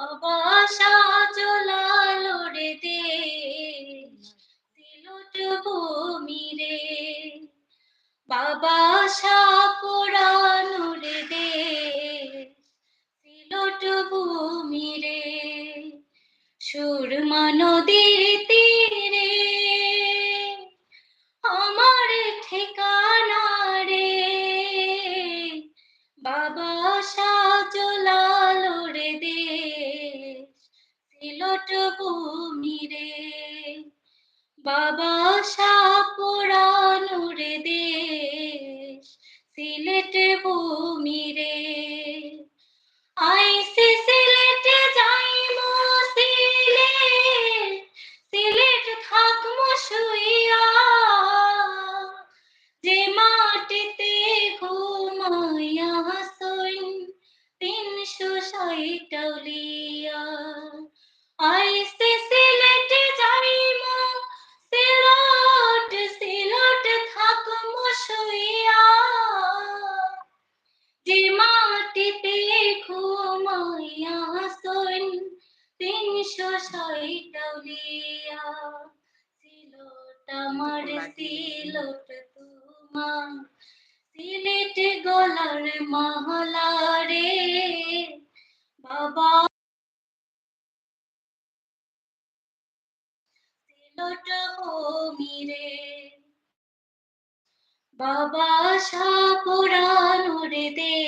বাসা চলালো রে দেশ ভূমি রে। বাবা সা পুরানো রে দে দিলুট ভূমি রে। সুরমা নদীর তীরে, আমার ঠিকা সিলট ভূমি রে বাবা সাপুরানুর দেশ, সিলেট ভূমি রে আইসি সিলেটে যাইমু সিলেট সিলেট থাকমু শুইয়া, যে মাটিতে ঘুমাইয়া হসইন, তিনশো ষাটলিয়া আইসি সিলেটে যাইমু সিলট সিলট থাকমু শুইয়া যে মাটিতে ঘুমাইয়া হসইন তিনশো ষাটলিয়া সিলট আমার সিলট তোমার সিলেট গলার মহলারে বাবা সিলট মিরে রে বাবা সাপুরানুর দে